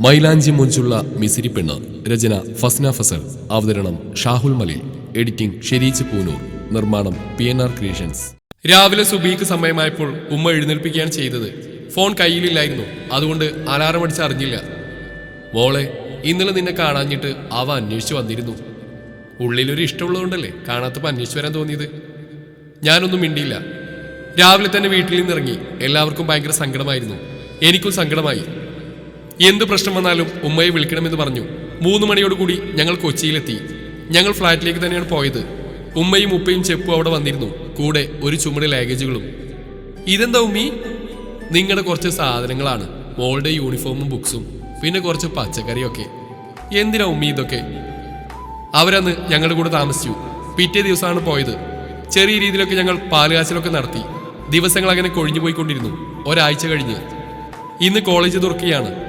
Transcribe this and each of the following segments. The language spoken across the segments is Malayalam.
മൈലാഞ്ചി മുഞ്ചുള്ള മിസിരി പെണ്ണ് രചന ഫസ്ന ഫസൽ. അവതരണം ഷാഹുൽ മലി എഡിറ്റിംഗ് ഷെരീച്ച് പൂനൂർ. നിർമ്മാണം പി എൻ ആർ ക്രിയേഷൻസ്. രാവിലെ സുബീക്ക് സമയമായപ്പോൾ ഉമ്മ എഴുന്നേൽപ്പിക്കുകയാണ് ചെയ്തത്. ഫോൺ കയ്യിലില്ലായിരുന്നു. അതുകൊണ്ട് അലാറം അടിച്ച് അറിഞ്ഞില്ല. മോളെ ഇന്നലെ നിന്നെ കാണാഞ്ഞിട്ട് അവ അന്വേഷിച്ചു വന്നിരുന്നു. ഉള്ളിലൊരു ഇഷ്ടമുള്ളതുകൊണ്ടല്ലേ കാണാത്തപ്പോൾ അന്വേഷിച്ചു വരാൻ തോന്നിയത്? ഞാനൊന്നും മിണ്ടിയില്ല. രാവിലെ തന്നെ വീട്ടിൽ നിന്നിറങ്ങി. എല്ലാവർക്കും ഭയങ്കര സങ്കടമായിരുന്നു. എനിക്കും സങ്കടമായി. എന്ത് പ്രശ്നം വന്നാലും ഉമ്മയെ വിളിക്കണമെന്ന് പറഞ്ഞു. മൂന്ന് മണിയോടുകൂടി ഞങ്ങൾ കൊച്ചിയിലെത്തി. ഞങ്ങൾ ഫ്ലാറ്റിലേക്ക് തന്നെയാണ് പോയത്. ഉമ്മയും ഉപ്പയും ചെപ്പും അവിടെ വന്നിരുന്നു. കൂടെ ഒരു ചുമട് ലാഗേജുകളും ഇതെന്താ ഉമ്മി? നിങ്ങളുടെ കുറച്ച് സാധനങ്ങളാണ്. മോളുടെ യൂണിഫോമും ബുക്സും പിന്നെ കുറച്ച് പച്ചക്കറിയൊക്കെ. എന്തിനാ ഉമ്മി ഇതൊക്കെ? അവരന്ന് ഞങ്ങളുടെ കൂടെ താമസിച്ചു. പിറ്റേ ദിവസമാണ് പോയത്. ചെറിയ രീതിയിലൊക്കെ ഞങ്ങൾ പാലുകാച്ചിലൊക്കെ നടത്തി. ദിവസങ്ങൾ അങ്ങനെ കൊഴിഞ്ഞു പോയിക്കൊണ്ടിരുന്നു ഒരാഴ്ച കഴിഞ്ഞ്. ഇന്ന് കോളേജ് തുറക്കുകയാണ്.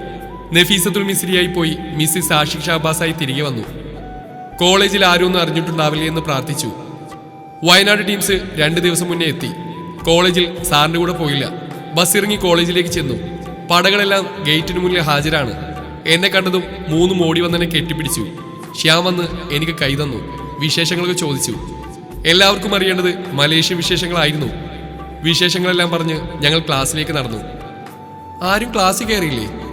നഫീസത്തുൽ മിസ്രിയായി പോയി മിസ്സിസ് ആഷിഖ് ഷാബാസായി തിരികെ വന്നു. കോളേജിൽ ആരും ഒന്നും അറിഞ്ഞിട്ടുണ്ടാവില്ല എന്ന് പ്രാർത്ഥിച്ചു. വയനാട് ടീംസ് രണ്ട് ദിവസം മുന്നേ എത്തി. കോളേജിൽ സാറിന്റെ കൂടെ പോയില്ല. ബസ് ഇറങ്ങി കോളേജിലേക്ക് ചെന്നു. പടകളെല്ലാം ഗേറ്റിന് മുന്നിൽ ഹാജരാണ്. എന്നെ കണ്ടതും മൂന്ന് മോടി വന്നെന്നെ കെട്ടിപ്പിടിച്ചു. ശ്യാം വന്ന് എനിക്ക് കൈ തന്നു. വിശേഷങ്ങളൊക്കെ ചോദിച്ചു. എല്ലാവർക്കും അറിയേണ്ടത് മലേഷ്യൻ വിശേഷങ്ങളായിരുന്നു. വിശേഷങ്ങളെല്ലാം പറഞ്ഞ് ഞങ്ങൾ ക്ലാസ്സിലേക്ക് നടന്നു. ആരും ക്ലാസ്സിൽ കയറിയില്ലേ?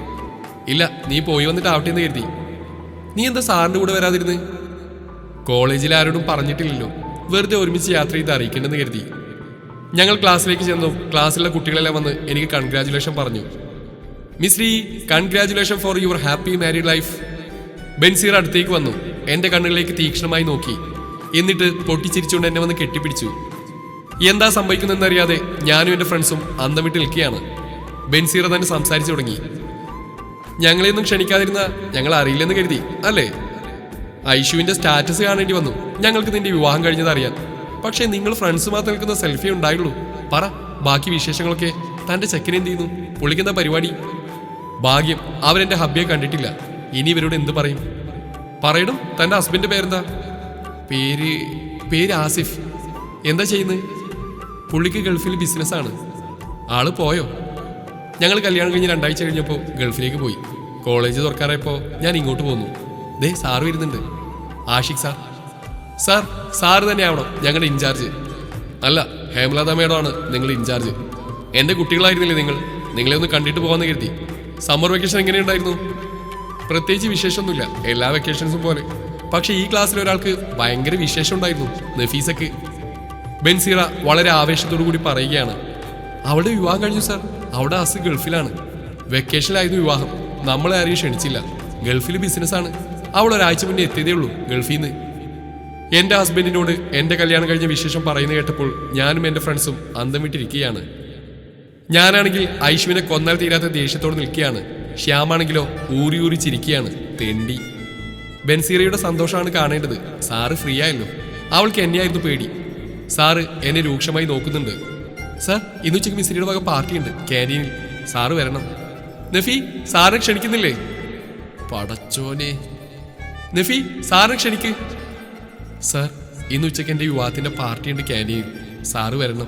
ഇല്ല നീ പോയി വന്നിട്ട് ആവട്ടെ എന്ന് കരുതി. നീ എന്താ സാറിന്റെ കൂടെ വരാതിരുന്ന്? കോളേജിൽ ആരോടും പറഞ്ഞിട്ടില്ലല്ലോ. വെറുതെ ഒരുമിച്ച് യാത്ര ചെയ്ത് അറിയിക്കേണ്ടെന്ന് കരുതി. ഞങ്ങൾ ക്ലാസ്സിലേക്ക് ചെന്നു. ക്ലാസ്സിലെ കുട്ടികളെല്ലാം വന്ന് എനിക്ക് കൺഗ്രാചുലേഷൻ പറഞ്ഞു. Miss congratulation for your happy married life Benseer അടുത്തേക്ക് വന്നു. എന്റെ കണ്ണുകളിലേക്ക് തീക്ഷ്ണമായി നോക്കി. എന്നിട്ട് പൊട്ടിച്ചിരിച്ചുകൊണ്ട് എന്നെ വന്ന് കെട്ടിപ്പിടിച്ചു. എന്താ സംഭവിക്കുന്നതെന്നറിയാതെ ഞാനും എന്റെ ഫ്രണ്ട്സും അന്തം വിട്ട് നിൽക്കുകയാണ്. ബെൻസീർ തന്നെ സംസാരിച്ചു തുടങ്ങി. ഞങ്ങളെയൊന്നും ക്ഷണിക്കാതിരുന്ന ഞങ്ങൾ അറിയില്ലെന്ന് കരുതി അല്ലേ? ഐഷുവിന്റെ സ്റ്റാറ്റസ് കാണേണ്ടി വന്നു. ഞങ്ങൾക്ക് നിന്റെ വിവാഹം കഴിഞ്ഞത് അറിയാൻ. പക്ഷേ നിങ്ങൾ ഫ്രണ്ട്സ് മാത്രം നിൽക്കുന്ന സെൽഫി ഉണ്ടായുള്ളൂ. പറ ബാക്കി വിശേഷങ്ങളൊക്കെ. തന്റെ ചെക്കൻ എന്ത് ചെയ്യുന്നു? പൊളിക്കുന്ന പരിപാടി? ഭാഗ്യം അവരെന്റെ ഹബ്ബിയെ കണ്ടിട്ടില്ല. ഇനി ഇവരോട് എന്ത് പറയും? പറയണം തന്റെ ഹസ്ബൻഡ് പേരെന്താ? പേര് പേര് ആസിഫ്. എന്താ ചെയ്യുന്നത്? പുള്ളിക്ക് ഗൾഫിൽ ബിസിനസ്സാണ് ആൾ പോയോ? ഞങ്ങൾ കല്യാണം കഴിഞ്ഞ് രണ്ടാഴ്ച കഴിഞ്ഞപ്പോൾ ഗൾഫിലേക്ക് പോയി. കോളേജ് തുറക്കാറായപ്പോൾ ഞാൻ ഇങ്ങോട്ട് പോന്നു. ദേ സാർ വരുന്നുണ്ട്. ആഷിഖ് സാർ. സാർ സാറ് തന്നെയാവണം ഞങ്ങളുടെ ഇൻചാർജ്. അല്ല ഹേമലത മേഡമാണ് നിങ്ങൾ ഇൻചാർജ്. എന്റെ കുട്ടികളായിരുന്നില്ലേ നിങ്ങൾ? നിങ്ങളെ ഒന്ന് കണ്ടിട്ട് പോകാമെന്ന് കരുതി. സമ്മർ വെക്കേഷൻ എങ്ങനെയുണ്ടായിരുന്നു പ്രത്യേകിച്ച് വിശേഷമൊന്നുമില്ല. എല്ലാ വെക്കേഷൻസും പോലെ. പക്ഷെ ഈ ക്ലാസ്സിൽ ഒരാൾക്ക് ഭയങ്കര വിശേഷം ഉണ്ടായിരുന്നു നഫീസക്ക്. ബെൻസീറ വളരെ ആവേശത്തോടു കൂടി പറയുകയാണ്. അവളുടെ വിവാഹം കഴിഞ്ഞു സാർ. അവിടെ അസ് ഗൾഫിലാണ്. വെക്കേഷനിലായിരുന്നു വിവാഹം. നമ്മളെ ആരെയും ക്ഷണിച്ചില്ല. ഗൾഫിൽ ബിസിനസ്സാണ് അവൾ ഒരാഴ്ച മുന്നേ എത്തിയതേ ഉള്ളൂ ഗൾഫിൽ നിന്ന് എന്റെ ഹസ്ബൻഡിനോട് എന്റെ കല്യാണം കഴിഞ്ഞ വിശേഷം പറയുന്ന കേട്ടപ്പോൾ ഞാനും എന്റെ ഫ്രണ്ട്സും അന്തം വിട്ടിരിക്കുകയാണ്. ഞാനാണെങ്കിൽ ഐശുവിനെ കൊന്നാൽ തീരാത്ത ദേഷ്യത്തോട് നിൽക്കുകയാണ്. ശ്യാമാണെങ്കിലോ ഊരി ഊരി ചിരിക്കുകയാണ്. തെണ്ടി. ബെൻസീറയുടെ സന്തോഷമാണ് കാണേണ്ടത്. സാറ് ഫ്രീ ആയല്ലോ. അവൾക്ക് എന്നെയായിരുന്നു പേടി. സാറ് എന്നെ രൂക്ഷമായി നോക്കുന്നുണ്ട്. സാർ ഇന്ന് ഉച്ചയ്ക്ക് മിസ്രിയുടെ വക പാർട്ടിയുണ്ട്. ക്യാന്റീനിൽ സാറ് വരണം. നഫി സാറിനെ ക്ഷണിക്കുന്നില്ലേ? പടച്ചോനെ. നഫി സാറിനെ ക്ഷണിക്ക്. സാർ ഇന്ന് ഉച്ചയ്ക്ക് എന്റെ വിവാഹത്തിന്റെ പാർട്ടിയുണ്ട് ക്യാന്റീനിൽ സാറ് വരണം.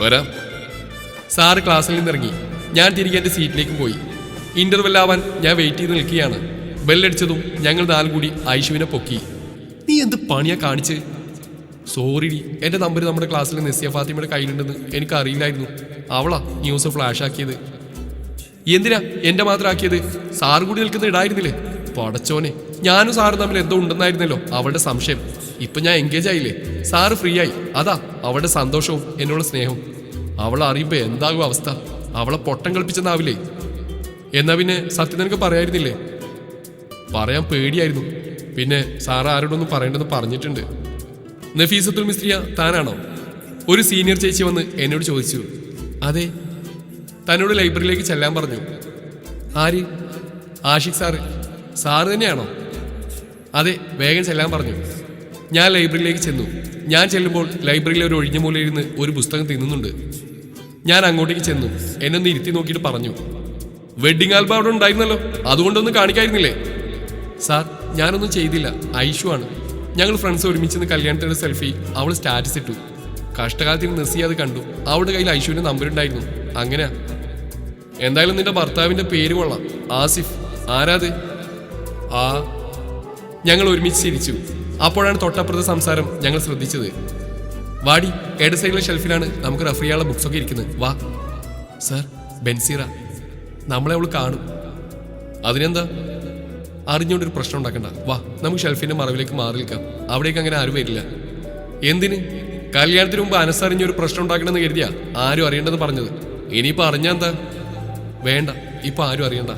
വരാം. സാറ് ക്ലാസ്സിൽ നിന്നിറങ്ങി. ഞാൻ തിരികെ എന്റെ സീറ്റിലേക്ക് പോയി. ഇന്റർവെൽ ആവാൻ ഞാൻ വെയിറ്റ് ചെയ്ത് നിൽക്കുകയാണ്. ബെല്ലടിച്ചതും ഞങ്ങൾ നാലും കൂടി ഐഷുവിനെ പൊക്കി. നീ എന്ത് പണിയാ കാണിച്ച്? സോറി എന്റെ നമ്പർ നമ്മുടെ ക്ലാസ്സിൽ നെസിയ ഫാത്തിമയുടെ കയ്യിലുണ്ടെന്ന് എനിക്ക് അറിയില്ലായിരുന്നു അവളാ ന്യൂസ് ഫ്ലാഷ് ആക്കിയത്. എന്തിനാ എന്റെ മാത്രം ആക്കിയത്? സാറ് കൂടി നിൽക്കുന്ന ഇടായിരുന്നില്ലേ? പടച്ചോനെ ഞാനും സാറും തമ്മിൽ എന്തോ ഉണ്ടെന്നായിരുന്നല്ലോ അവളുടെ സംശയം. ഇപ്പൊ ഞാൻ എൻഗേജ് ആയില്ലേ? സാറ് ഫ്രീ ആയി. അതാ അവളുടെ സന്തോഷവും എന്നോട് സ്നേഹവും. അവളെ അറിയുമ്പോൾ എന്താകും അവസ്ഥ? അവളെ പൊട്ടം കളിപ്പിച്ചെന്നാവില്ലേ? എന്നാ പിന്നെ സത്യം നിനക്ക് പറയായിരുന്നില്ലേ? പറയാൻ പേടിയായിരുന്നു. പിന്നെ സാറ് ആരോടൊന്നും പറയേണ്ടെന്ന് പറഞ്ഞിട്ടുണ്ട്. നഫീസത്തുൽ മിസ്ത്രിയ താനാണോ? ഒരു സീനിയർ ചേച്ചി വന്ന് എന്നോട് ചോദിച്ചു. അതെ തന്നോട് ലൈബ്രറിയിലേക്ക് ചെല്ലാൻ പറഞ്ഞു. ആര്? ആഷിഖ് സാറ്. സാറ് തന്നെയാണോ? അതെ വേഗം ചെല്ലാൻ പറഞ്ഞു. ഞാൻ ലൈബ്രറിയിലേക്ക് ചെന്നു. ഞാൻ ചെല്ലുമ്പോൾ ലൈബ്രറിയിലെ ഒരു ഒഴിഞ്ഞ മൂലയിരുന്ന് ഒരു പുസ്തകം തിന്നുന്നുണ്ട്. ഞാൻ അങ്ങോട്ടേക്ക് ചെന്നു. എന്നെ ഇരുത്തി നോക്കിയിട്ട് പറഞ്ഞു. വെഡിങ് ആൽബം അവിടെ ഉണ്ടായിരുന്നല്ലോ. അതുകൊണ്ടൊന്നും കാണിക്കായിരുന്നില്ലേ? സാർ ഞാനൊന്നും ചെയ്തില്ല. ഐഷു ആണ്. ഞങ്ങൾ ഫ്രണ്ട്സ് ഒരുമിച്ച് നിന്ന് കല്യാണത്തിന്റെ സെൽഫി അവൾ സ്റ്റാറ്റസ് ഇട്ടു. കഷ്ടകാലത്തിൽ നെസ്സി അത് കണ്ടു. അവളുടെ കയ്യിൽ ഐശുവിന്റെ നമ്പർ ഉണ്ടായിരുന്നു. അങ്ങനെ എന്തായാലും നിന്റെ ഭർത്താവിന്റെ പേര് കൊള്ളാം. ആസിഫ്. ആരാത്? ആ. ഞങ്ങൾ ഒരുമിച്ച് ചിരിച്ചു. അപ്പോഴാണ് തൊട്ടപ്പുറത്തെ സംസാരം ഞങ്ങൾ ശ്രദ്ധിച്ചത്. വാടി ഏട് സൈഡിലെ ഷെൽഫിലാണ് നമുക്ക് ബുക്സ് ഒക്കെ ഇരിക്കുന്നത്? വാ. സർ ബെൻസീറ. നമ്മളെ അവൾ കാണും. അതിനെന്താ? അറിഞ്ഞുകൊണ്ടൊരു പ്രശ്നം ഉണ്ടാക്കണ്ട. വാ നമുക്ക് ഷെൽഫിന്റെ മറവിലേക്ക് മാറി നിൽക്കാം. അവിടേക്ക് അങ്ങനെ ആരും വരില്ല. എന്തിന്? കല്യാണത്തിന് മുമ്പ് അനസറിഞ്ഞൊരു പ്രശ്നം ഉണ്ടാക്കണമെന്ന് കരുതിയാ ആരും അറിയണ്ടെന്ന് പറഞ്ഞത്. ഇനിയിപ്പോ അറിഞ്ഞാ എന്താ? വേണ്ട ഇപ്പൊ ആരും അറിയണ്ട.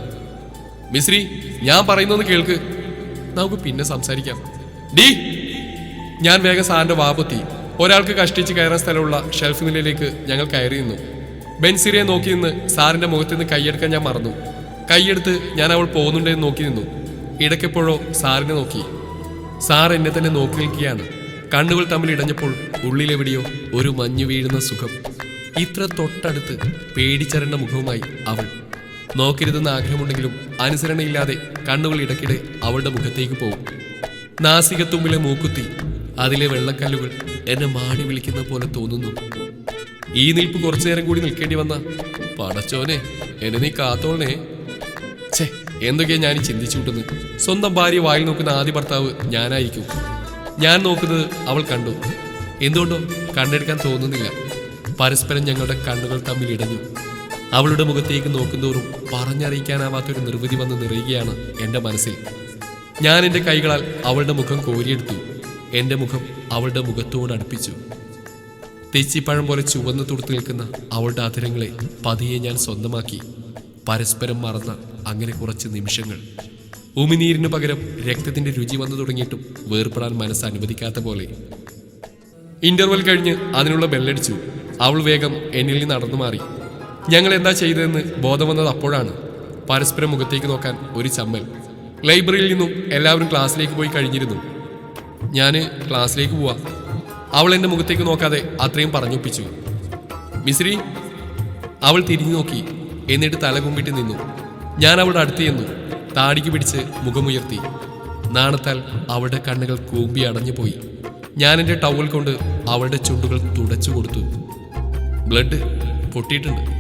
മിശ്രി ഞാൻ പറയുന്നൊന്ന് കേൾക്ക്. നമുക്ക് പിന്നെ സംസാരിക്കാം. ഡീ ഞാൻ വേഗം സാറിന്റെ വാപത്തി ഒരാൾക്ക് കഷ്ടിച്ച് കയറാൻ സ്ഥലമുള്ള ഷെൽഫ് നിലയിലേക്ക് ഞങ്ങൾ കയറി നിന്നു. ബെൻസിറിയെ നോക്കി നിന്ന് സാറിന്റെ മുഖത്ത് നിന്ന് കൈയെടുക്കാൻ ഞാൻ മറന്നു. കൈയെടുത്ത് ഞാൻ അവൾ പോകുന്നുണ്ടെന്ന് നോക്കി നിന്നു. ഇടയ്ക്കെപ്പോഴോ സാറിനെ നോക്കി. സാർ എന്നെ തന്നെ നോക്കി നിൽക്കുകയാണ് കണ്ണുകൾ തമ്മിൽ ഇടഞ്ഞപ്പോൾ ഉള്ളിലെവിടെയോ ഒരു മഞ്ഞു വീഴുന്ന സുഖം. ഇത്ര തൊട്ടടുത്ത് പേടിച്ചരണ്ട മുഖവുമായി അവൾ. നോക്കരുതെന്ന് ആഗ്രഹമുണ്ടെങ്കിലും അനുസരണയില്ലാതെ കണ്ണുകൾ ഇടയ്ക്കിടെ അവളുടെ മുഖത്തേക്ക് പോകും. നാസികത്തുമ്പിലെ മൂക്കുത്തി അതിലെ വെള്ളക്കല്ലുകൾ എന്നെ മാടി വിളിക്കുന്ന പോലെ തോന്നുന്നു. ഈ നിൽപ്പ് കുറച്ചു നേരം കൂടി നിൽക്കേണ്ടി വന്ന പടച്ചോനെ എന്നെ നീ കാത്തോളനെ ഛേ എന്തൊക്കെയാ ഞാൻ ചിന്തിച്ചു കൂട്ടുന്നത് സ്വന്തം ഭാര്യ വായിൽ നോക്കുന്ന ആദ്യ ഭർത്താവ് ഞാനായിരിക്കും. ഞാൻ നോക്കുന്നത് അവൾ കണ്ടു. എന്തുകൊണ്ടോ കണ്ടെടുക്കാൻ തോന്നുന്നില്ല. പരസ്പരം ഞങ്ങളുടെ കണ്ണുകൾ തമ്മിൽ ഇടഞ്ഞു. അവളുടെ മുഖത്തേക്ക് നോക്കുന്തോറും പറഞ്ഞറിയിക്കാനാവാത്തൊരു നിർവൃതി വന്ന് നിറയുകയാണ് എന്റെ മനസ്സിൽ. ഞാൻ എന്റെ കൈകളാൽ അവളുടെ മുഖം കോരിയെടുത്തു. എന്റെ മുഖം അവളുടെ മുഖത്തോട് അടുപ്പിച്ചു. തെച്ചിപ്പഴം പോലെ ചുവന്ന് തുടുത്തു നിൽക്കുന്ന അവളുടെ അധരങ്ങളെ പതിയെ ഞാൻ സ്വന്തമാക്കി. പരസ്പരം മറന്ന അങ്ങനെ കുറച്ച് നിമിഷങ്ങൾ. ഉമിനീരിനു പകരം രക്തത്തിന്റെ രുചി വന്നു തുടങ്ങിയിട്ടും വേർപെടാൻ മനസ്സ് അനുവദിക്കാത്ത പോലെ. ഇന്റർവെൽ കഴിഞ്ഞ് അതിനുള്ള ബെല്ലടിച്ചു. അവൾ വേഗം എന്നിൽ നിന്ന് നടന്നു മാറി. ഞങ്ങൾ എന്താ ചെയ്തതെന്ന് ബോധം വന്നത് അപ്പോഴാണ്. പരസ്പരം മുഖത്തേക്ക് നോക്കാൻ ഒരു ചമ്മൽ. ലൈബ്രറിയിൽ നിന്നും എല്ലാവരും ക്ലാസ്സിലേക്ക് പോയി കഴിഞ്ഞിരുന്നു. ഞാൻ ക്ലാസ്സിലേക്ക് പോവാ. അവൾ എന്റെ മുഖത്തേക്ക് നോക്കാതെ അത്രയും പറഞ്ഞൊപ്പിച്ചു. മിശ്രി അവൾ തിരിഞ്ഞു നോക്കി. എന്നിട്ട് തല കുമ്പിട്ട് നിന്നു. ഞാൻ അവളുടെ അടുത്ത് ചെന്നു. താടിക്ക് പിടിച്ച് മുഖമുയർത്തി. നാണത്താൽ അവളുടെ കണ്ണുകൾ കൂമ്പി അടഞ്ഞു പോയി. ഞാൻ എന്റെ ടവൽ കൊണ്ട് അവളുടെ ചുണ്ടുകൾ തുടച്ചു കൊടുത്തു. ബ്ലഡ് പൊട്ടിയിട്ടുണ്ട്.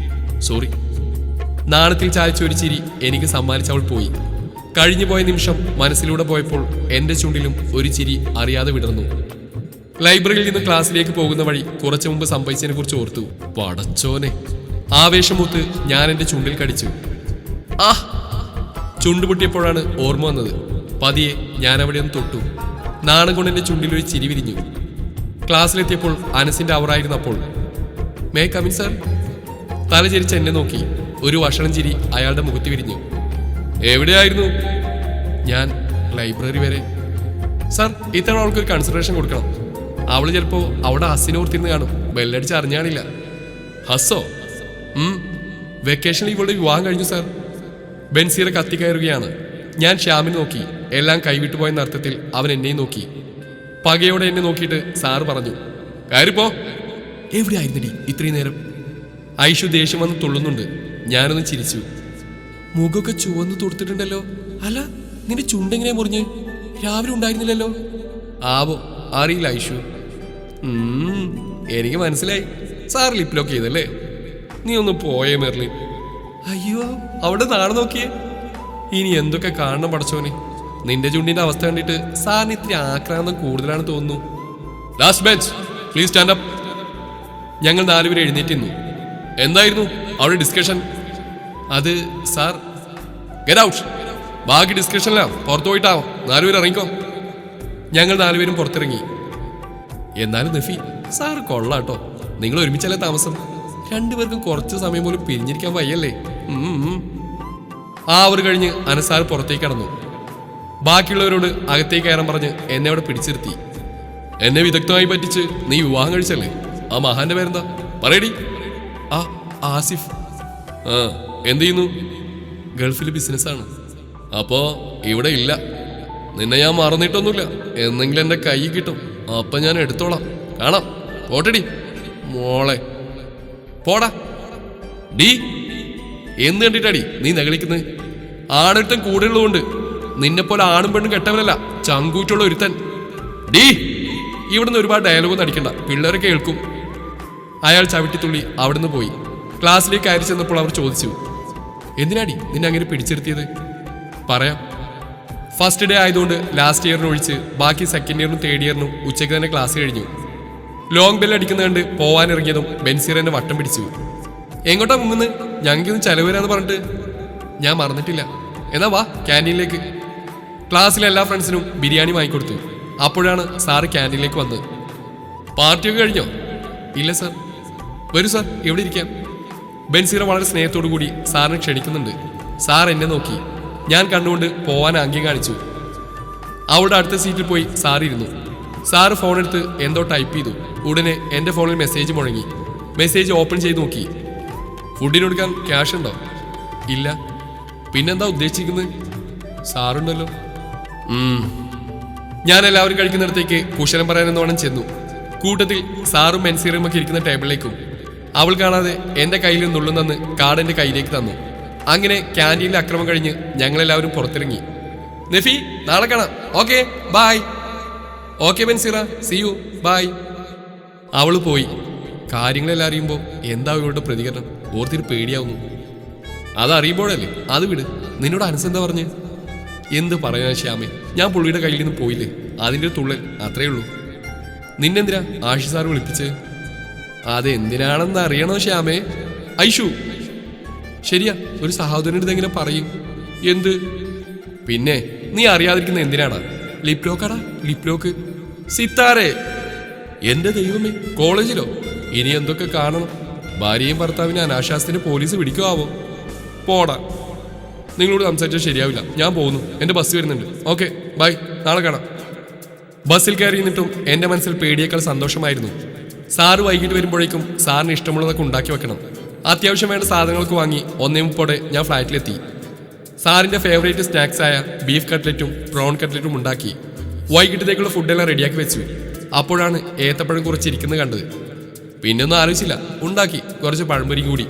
സോറി നാണത്തിൽ ചായച്ചൊരു ചിരി എനിക്ക് സമ്മാനിച്ചവൾ പോയി. കഴിഞ്ഞു പോയ നിമിഷം മനസ്സിലൂടെ പോയപ്പോൾ എന്റെ ചുണ്ടിലും ഒരു ചിരി അറിയാതെ വിടർന്നു. ലൈബ്രറിയിൽ നിന്ന് ക്ലാസ്സിലേക്ക് പോകുന്ന വഴി കുറച്ചു മുമ്പ് സംഭവിച്ചതിനെ കുറിച്ച് ഓർത്തു പടച്ചോനെ ആവേശമൂത്ത് ഞാൻ എന്റെ ചുണ്ടിൽ കടിച്ചു. ആ. ചുണ്ടുപൊട്ടിയപ്പോഴാണ് ഓർമ്മ വന്നത്. പതിയെ ഞാൻ അവിടെ ഒന്ന് തൊട്ടു. നാണം കൊണ്ട് ചുണ്ടിൽ ഒരു ചിരി വിരിഞ്ഞു. ക്ലാസ്സിലെത്തിയപ്പോൾ അനസിന്റെ അവറായിരുന്നപ്പോൾ മേ കമിൻ സർ തല ചിരിച്ച് എന്നെ നോക്കി. ഒരു വഷളം ചിരി അയാളുടെ മുഖത്ത് വിരിഞ്ഞു. എവിടെയായിരുന്നു? ഞാൻ ലൈബ്രറി വരെ. സർ ഇത്തവണ അവൾക്കൊരു കൺസിഡറേഷൻ കൊടുക്കണം. അവൾ ചിലപ്പോ അവിടെ ഹസ്സിനോർത്തിരുന്ന് കാണും. ബെല്ലടിച്ച് അറിഞ്ഞാണില്ല. ഹസ്സോ വെക്കേഷനിൽ ഇവളുടെ വിവാഹം കഴിഞ്ഞു സാർ ബെൻസീറ കത്തിക്കയറുകയാണ് ഞാൻ ശ്യാമിനെ നോക്കി. എല്ലാം കൈവിട്ടു പോയെന്ന അർത്ഥത്തിൽ അവൻ എന്നെയും നോക്കി. പകയോടെ എന്നെ നോക്കിയിട്ട് സാറ് പറഞ്ഞു കയറിപ്പോ. എവിടെയായിരുന്നടി ഇത്രയും നേരം? ഐഷു ദേഷ്യം വന്ന് തുള്ളുന്നുണ്ട്. ഞാനൊന്ന് ചിരിച്ചു. മുഖമൊക്കെ ചുവന്ന് തൊടുത്തിട്ടുണ്ടല്ലോ. അല്ല നിന്റെ ചുണ്ടെങ്ങനെ മുറിഞ്ഞ്? രാവിലെ ഉണ്ടായിരുന്നില്ലല്ലോ? ആവോ അറിയില്ല ഐഷു. എനിക്ക് മനസ്സിലായി. സാർ ലിപ്ലോക്ക് ചെയ്തല്ലേ? നീ ഒന്ന് പോയേ മെർലിൻ. അയ്യോ അവിടെ നാളെ നോക്കിയേ. ഇനി എന്തൊക്കെ കാണണം പടച്ചോനെ. നിന്റെ ചുണ്ടിന്റെ അവസ്ഥ കണ്ടിട്ട് സാറിന് ഇത്തിരി ആക്രാന്തം കൂടുതലാണ് തോന്നുന്നു. Last bench please stand up ഞങ്ങൾ നാലുപേരെ എഴുന്നേറ്റിരുന്നു. എന്തായിരുന്നു അവിടെ ഡിസ്കഷൻ അത് സാർ ഗെറ്റ് ഔട്ട് ബാക്കി ഡിസ്കഷനിലാ പുറത്തു പോയിട്ടാവും നാലുപേരും ഇറങ്ങിക്കോ. ഞങ്ങൾ നാലുപേരും പുറത്തിറങ്ങി. എന്നാലും നഫി സാർ കൊള്ളാട്ടോ നിങ്ങൾ ഒരുമിച്ചല്ലേ താമസം? രണ്ടുപേർക്കും കുറച്ച് സമയം പോലും പിരിഞ്ഞിരിക്കാൻ വയ്യല്ലേ. ആ ഒരു കഴിഞ്ഞ് അനസാർ പുറത്തേക്ക് കടന്നു. ബാക്കിയുള്ളവരോട് അകത്തേക്ക് കയറാൻ പറഞ്ഞ് എന്നെ അവിടെ പിടിച്ചിരുത്തി. എന്നെ വിദഗ്ധമായി പറ്റിച്ച് നീ വിവാഹം കഴിച്ചല്ലേ? ആ മഹാന്റെ പേരെന്താ? പറയടി. ആ ആസിഫ്. ആ എന്ത് ചെയ്യുന്നു? ഗൾഫിൽ ബിസിനസ്സാണ് അപ്പോ ഇവിടെ ഇല്ല. നിന്നെ ഞാൻ മറന്നിട്ടൊന്നുമില്ല. എന്നെങ്കിലും എന്റെ കൈ കിട്ടും. അപ്പൊ ഞാൻ എടുത്തോളാം. കാണാം. പോട്ടടി. മോളെ. പോടാ. ഡീ. എന്ന് കണ്ടിട്ടാടി നീ നകളിക്കുന്നത് ആണൊരുത്തൻ കൂടെയുള്ളതുകൊണ്ട് നിന്നെ പോലെ ആണും പെണ്ണും കെട്ടവനല്ല ചങ്കൂറ്റുള്ള ഒരുത്തൻ. ഡീ ഇവിടുന്ന് ഒരുപാട് ഡയലോഗ് നടിക്കണ്ട പിള്ളേരെ കേൾക്കും. അയാൾ ചവിട്ടിത്തുള്ളി അവിടുന്ന് പോയി. ക്ലാസ്സിലേക്ക് കയറി ചെന്നപ്പോൾ അവർ ചോദിച്ചു എന്തിനാടി നിന്നെ അങ്ങനെ പിടിച്ചിരുത്തിയത്? പറയാം. ഫസ്റ്റ് ഡേ ആയതുകൊണ്ട് ലാസ്റ്റ് ഇയറിന് ഒഴിച്ച് ബാക്കി സെക്കൻഡ് ഇയറിനും തേർഡ് ഇയറിനും ഉച്ചയ്ക്ക് തന്നെ ക്ലാസ് കഴിഞ്ഞു. ലോങ് ബെല്ല് അടിക്കുന്ന കണ്ട് പോവാനിറങ്ങിയതും ബെൻസീർ എന്നെ വട്ടം പിടിച്ചു. എങ്ങോട്ടാ മുങ്ങുന്നത്? ഞങ്ങൾക്കൊന്ന് ചെലവ് വരാന്ന് പറഞ്ഞിട്ട് ഞാൻ മറന്നിട്ടില്ല. എന്നാ വാ ക്യാന്റീനിലേക്ക്. ക്ലാസ്സിലെ എല്ലാ ഫ്രണ്ട്സിനും ബിരിയാണി വാങ്ങിക്കൊടുത്തു. അപ്പോഴാണ് സാറ് ക്യാന്റീനിലേക്ക് വന്നത്. പാർട്ടിയൊക്കെ കഴിഞ്ഞോ? ഇല്ല സാർ. വരൂ സാർ. എവിടെ ഇരിക്കാം? ബെൻസീറ വളരെ സ്നേഹത്തോടു കൂടി സാറിനെ ക്ഷണിക്കുന്നുണ്ട്. സാർ എന്നെ നോക്കി. ഞാൻ കണ്ടുകൊണ്ട് പോവാൻ ആംഗ്യം കാണിച്ചു. അവളുടെ അടുത്ത സീറ്റിൽ പോയി സാർ ഇരുന്നു. സാറ് ഫോണെടുത്ത് എന്തോ ടൈപ്പ് ചെയ്തു. ഉടനെ എന്റെ ഫോണിൽ മെസ്സേജ് മുഴങ്ങി. മെസ്സേജ് ഓപ്പൺ ചെയ്ത് നോക്കി. ഫുഡിന് കൊടുക്കാൻ ക്യാഷ് ഉണ്ടോ? ഇല്ല. പിന്നെന്താ ഉദ്ദേശിക്കുന്നത്? സാറുണ്ടല്ലോ. ഞാൻ എല്ലാവരും കഴിക്കുന്നിടത്തേക്ക് കുശലം പറയാനെന്ന് വേണം ചെന്നു. കൂട്ടത്തിൽ സാറും മെൻസീറും ഒക്കെ ഇരിക്കുന്ന ടേബിളിലേക്കും. അവൾ കാണാതെ എന്റെ കയ്യിൽ നിന്നുള്ളുന്നെന്ന് കാർഡ് കയ്യിലേക്ക് തന്നു. അങ്ങനെ ക്യാന്റീനിലെ അക്രമം കഴിഞ്ഞ് ഞങ്ങളെല്ലാവരും പുറത്തിറങ്ങി. നഫി നാളെ കാണാം. Okay bye okay Menseera see you bye അവൾ പോയി. കാര്യങ്ങളെല്ലാം അറിയുമ്പോൾ എന്താ ഇവരുടെ പ്രതികരണം? ഓർത്തിട്ട് പേടിയാവുന്നു. അതറിയുമ്പോഴല്ലേ? അത് വിട്. നിന്നോട് അനുസന്ത പറഞ്ഞ്? എന്ത് പറയാൻ ശ്യാമേ? ഞാൻ പുള്ളിയുടെ കയ്യിൽ നിന്ന് പോയില്ലേ? അതിന്റെ തുള്ളൽ അത്രേ ഉള്ളൂ. നിന്നെന്തിനാ ആഷി സാർ വിളിപ്പിച്ച്? അതെന്തിനാണെന്ന് അറിയണോ ശ്യാമേ? ഐഷു! ശരിയാ ഒരു സഹോദരന്റെ എങ്ങനെ പറയും? എന്ത്? പിന്നെ നീ അറിയാതിരിക്കുന്ന എന്തിനാണ്? ലിപ്ലോക്കാടാ ലിപ്ലോക്ക്. ലിപ് ലോക്ക് സിത്താരേ! എന്റെ ദൈവമേ കോളേജിലോ? ഇനി എന്തൊക്കെ കാണണം? ഭാര്യയും ഭർത്താവിനെ അനാശാസ്തിന് പോലീസ് പിടിക്കുമാവോ പോടാ. നിങ്ങളോട് സംസാരിച്ചാൽ ശരിയാവില്ല. ഞാൻ പോകുന്നു. എന്റെ ബസ് വരുന്നുണ്ട്. Okay bye. നാളെ കാണാം. ബസ്സിൽ കയറി നിന്നിട്ടും എന്റെ മനസ്സിൽ പേടിയേക്കാൾ സന്തോഷമായിരുന്നു. സാറ് വൈകിട്ട് വരുമ്പോഴേക്കും സാറിന് ഇഷ്ടമുള്ളതൊക്കെ ഉണ്ടാക്കി വെക്കണം. അത്യാവശ്യം വേണ്ട സാധനങ്ങൾക്ക് വാങ്ങി ഒന്നേ മുപ്പോടെ ഞാൻ ഫ്ലാറ്റിലെത്തി. സാറിന്റെ ഫേവറേറ്റ് സ്നാക്സ് ആയ ബീഫ് കട്ട്ലറ്റും പ്രോൺ കട്ട്ലറ്റും ഉണ്ടാക്കി. വൈകിട്ടത്തേക്കുള്ള ഫുഡെല്ലാം റെഡിയാക്കി വെച്ചു. അപ്പോഴാണ് ഏത്തപ്പഴം കുറച്ചിരിക്കുന്നത് കണ്ടത്. പിന്നൊന്നും ആലോചിച്ചില്ല. ഉണ്ടാക്കി. കുറച്ച് പഴംപൊരി കൂടി.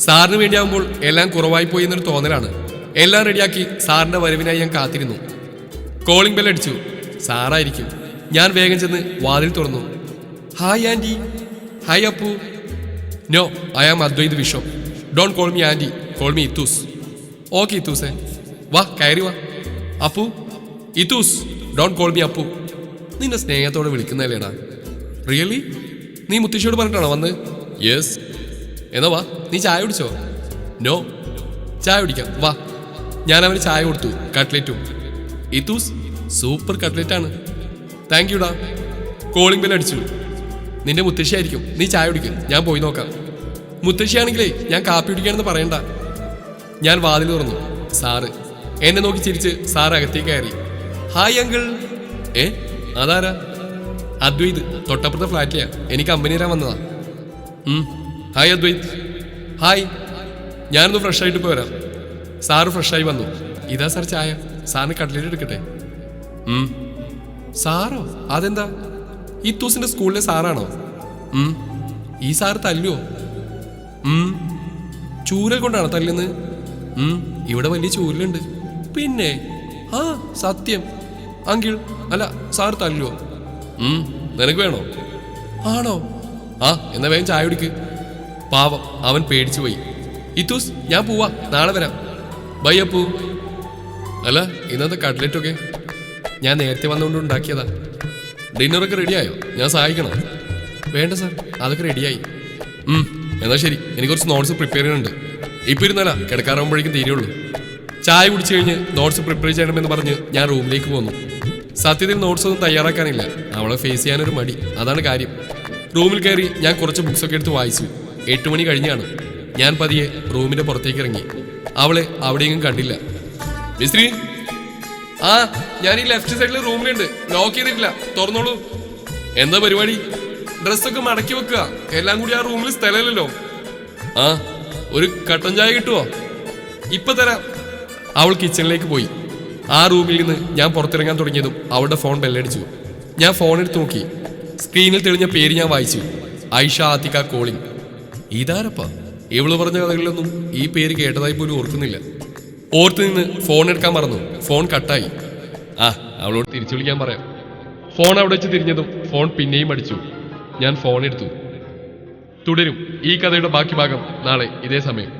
സാറിന് വേണ്ടിയാകുമ്പോൾ എല്ലാം കുറവായി പോയി എന്നൊരു തോന്നലാണ്. എല്ലാം റെഡിയാക്കി സാറിന്റെ വരവിനായി ഞാൻ കാത്തിരുന്നു. കോളിംഗ് ബെൽ അടിച്ചു. സാറായിരിക്കും. ഞാൻ വേഗം ചെന്ന് വാതിൽ തുറന്നു. Hi aunty hi Appu. No I am Advaith Viswam don't call me aunty call me Ithoos okay ഇത്തൂസേ വാ കയറി വാ. Appu. Ithoos don't call me Appu. നിന്നെ സ്നേഹത്തോടെ വിളിക്കുന്നതല്ലേടാ. റിയലി നീ മുത്തശ്ശിയോട് പറഞ്ഞിട്ടാണോ വന്ന് യെസ് എന്നാ വാ. നീ ചായ കുടിച്ചോ? നോ ചായ കുടിക്കാം. വാ. ഞാൻ അവന് ചായ കൊടുത്തു. കട്ട്ലറ്റും ഇത്തൂസ് സൂപ്പർ കട്ട്ലറ്റ് ആണ് താങ്ക് യുടാ കോളിംഗ് ബെൽ അടിച്ചു. നിന്റെ മുത്തശ്ശിയായിരിക്കും നീ ചായ കുടിക്കും. ഞാൻ പോയി നോക്കാം. മുത്തശ്ശിയാണെങ്കിലേ ഞാൻ കാപ്പി കുടിക്കാണെന്ന് പറയണ്ട. ഞാൻ വാതിൽ തുറന്നു. സാറ് എന്നെ നോക്കി ചിരിച്ച് സാർ അകത്തേക്ക് കയറി. ഹായ് അങ്കിൾ ഏ? അതാരാ? അദ്വൈത് തൊട്ടപ്പുറത്തെ ഫ്ലാറ്റിലാ എനിക്ക് കമ്പനി തരാൻ വന്നതാ. ഹായ് അദ്വൈത്. ഹായ് ഞാനൊന്ന് ഫ്രഷ് ആയിട്ട് പോയി വരാം. സാറ് ഫ്രഷായി വന്നു. ഇതാ സാർ ചായ. സാറിന് കട്ട്ലേറ്റ് എടുക്കട്ടെ. സാറോ? അതെന്താ? ഈ തൂസിന്റെ സ്കൂളിലെ സാറാണോ? ഈ സാറ് തല്ലുവോ. ചൂരൽ കൊണ്ടാണോ തല്ലുന്നത്? ഇവിടെ വലിയ ചൂരലുണ്ട്. പിന്നെ? ആ സത്യം. അങ്കിൾ അല്ല സാർ തല്ലുവോ. നിനക്ക് വേണോ? ആണോ? ആ എന്നാ വേഗം ചായ കുടിക്ക്. പാവം അവൻ പേടിച്ചു പോയി. ഇത്തൂസ് ഞാൻ പോവാ. നാളെ വരാം. ബൈ അപ്പു. അല്ല ഇന്നത്തെ കട്ട്ലറ്റ് ഒക്കെ ഞാൻ നേരത്തെ വന്നുകൊണ്ട് ഉണ്ടാക്കിയതാ. ഡിന്നറൊക്കെ റെഡിയായോ? ഞാൻ സഹായിക്കണോ? വേണ്ട സാർ. അതൊക്കെ റെഡിയായി. എന്നാ ശരി. എനിക്ക് കുറച്ച് നോട്ട്സ് പ്രിപ്പയർ ചെയ്യാനുണ്ട്. ഇപ്പൊ ഇരുന്നല്ല കിടക്കാറാകുമ്പോഴേക്കും തീരുള്ളൂ. ചായ കുടിച്ചു കഴിഞ്ഞ് നോട്ട്സ് പ്രിപ്പയർ ചെയ്യണമെന്ന് പറഞ്ഞ് ഞാൻ റൂമിലേക്ക് പോന്നു. സത്യത്തിൽ നോട്ട്സ് ഒന്നും തയ്യാറാക്കാനില്ല. അവളെ ഫേസ് ചെയ്യാനൊരു മടി. അതാണ് കാര്യം. റൂമിൽ കയറി ഞാൻ കുറച്ച് ബുക്സ് ഒക്കെ എടുത്ത് വായിച്ചു. എട്ട് മണി കഴിഞ്ഞാണ്. ഞാൻ പതിയെ റൂമിന്റെ പുറത്തേക്ക് ഇറങ്ങി. അവളെ അവിടെയെങ്കിലും കണ്ടില്ല. മിസ്ത്രി ആ ഞാൻ ഈ ലെഫ്റ്റ് സൈഡിൽ റൂമിലുണ്ട്. ലോക്ക് ചെയ്തിട്ടില്ല. തുറന്നോളൂ. എന്താ പരിപാടി? ഡ്രസ്സൊക്കെ മടക്കി വെക്കുക. എല്ലാം കൂടി ആ റൂമിൽ സ്ഥലമില്ലല്ലോ. ആ ഒരു കട്ടൻ ചായ കിട്ടുമോ ഇപ്പൊ തരാം. അവൾ കിച്ചണിലേക്ക് പോയി. ആ റൂമിൽ നിന്ന് ഞാൻ പുറത്തിറങ്ങാൻ തുടങ്ങിയതും അവളുടെ ഫോൺ ബെല്ലടിച്ചു. ഞാൻ ഫോൺ എടുത്ത് നോക്കി. സ്ക്രീനിൽ തെളിഞ്ഞ പേര് ഞാൻ വായിച്ചു. ഐഷ ആത്തിക കോളിംഗ്. ഇതാരപ്പ? ഇവൾ പറഞ്ഞ കഥകളിലൊന്നും ഈ പേര് കേട്ടതായി പോലും ഓർക്കുന്നില്ല. ഓർത്ത് നിന്ന് ഫോൺ എടുക്കാൻ മറന്നു. ഫോൺ കട്ടായി. ആ അവളോട് തിരിച്ചു വിളിക്കാൻ പറയാം. ഫോൺ അവിടെ വെച്ച് തിരിഞ്ഞതും ഫോൺ പിന്നെയും അടിച്ചു. ഞാൻ ഫോൺ എടുത്തു. തുടരും. ഈ കഥയുടെ ബാക്കി ഭാഗം നാളെ ഇതേ സമയം.